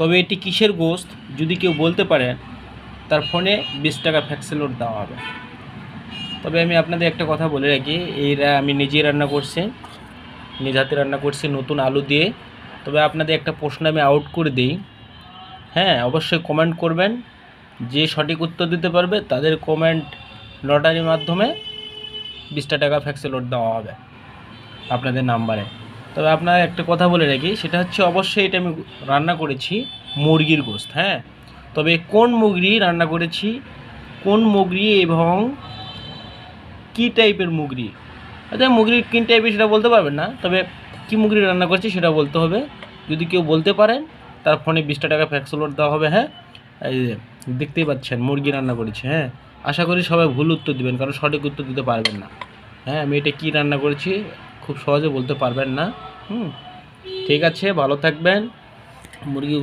তবে এটি কিসের গোস্ত যদি কেউ বলতে পারেন তার ফোনে বিশ টাকা ফ্যাক্সিলোড দেওয়া হবে। তবে আমি আপনাদের একটা কথা বলে রাখি এইরা আমি নিজেই রান্না করছি, নিজ হাতে রান্না করছি নতুন আলু দিয়ে। তবে আপনাদের একটা প্রশ্ন আমি আউট করে দিই। হ্যাঁ অবশ্যই কমেন্ট করবেন, যে সঠিক উত্তর দিতে পারবে, তাদের কমেন্ট লটারির মাধ্যমে বিশটা টাকা ফ্যাক্সিলোড দেওয়া হবে। আপনাদের নাম্বারে তবে আপনার একটা কথা বলে রাখি, সেটা হচ্ছে অবশ্যই এটা আমি রান্না করেছি মুরগির গোস্ত হ্যাঁ? তবে কোন মুগরি রান্না করেছি, কোন মুগরি এবং কী টাইপের মুগরি আচ্ছা মুগরি কী টাইপের সেটা বলতে পারবেন না, তবে কী মুগরি রান্না করছি সেটা বলতে হবে। যদি কেউ বলতে পারেন, তার ফোনে বিশটা টাকা ফ্যাক্সলোড দেওয়া হবে হ্যাঁ? এই যে, দেখতেই পাচ্ছেন, মুরগি রান্না করেছি হ্যাঁ? আশা করি সবাই ভুল উত্তর দিবেন, কারণ সঠিক উত্তর দিতে পারবেন না। হ্যাঁ আমি এটা কী রান্না করেছি খুব সহজে বলতে পারবেন না। হুম ঠিক আছে ভালো থাকবেন। মুরগি